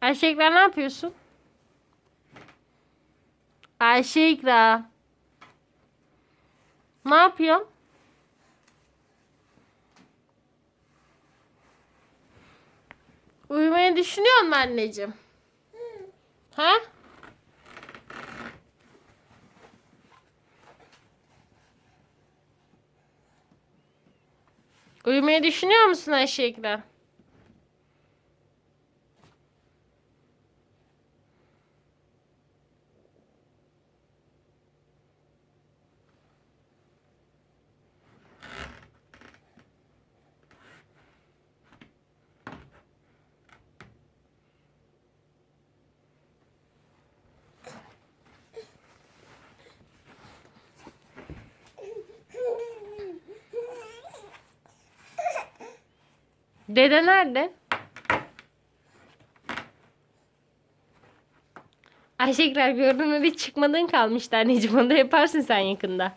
Ayşe İkra ne yapıyorsun? Ayşe İkra. Ne yapıyorsun? Uyumayı düşünüyor musun anneciğim? Ha? Uyumayı düşünüyor musun Ayşe İkra? Dede nerede? Ayşe İkra gördün mü bir çıkmadığın kalmıştı anneciğim. Onu da yaparsın sen yakında.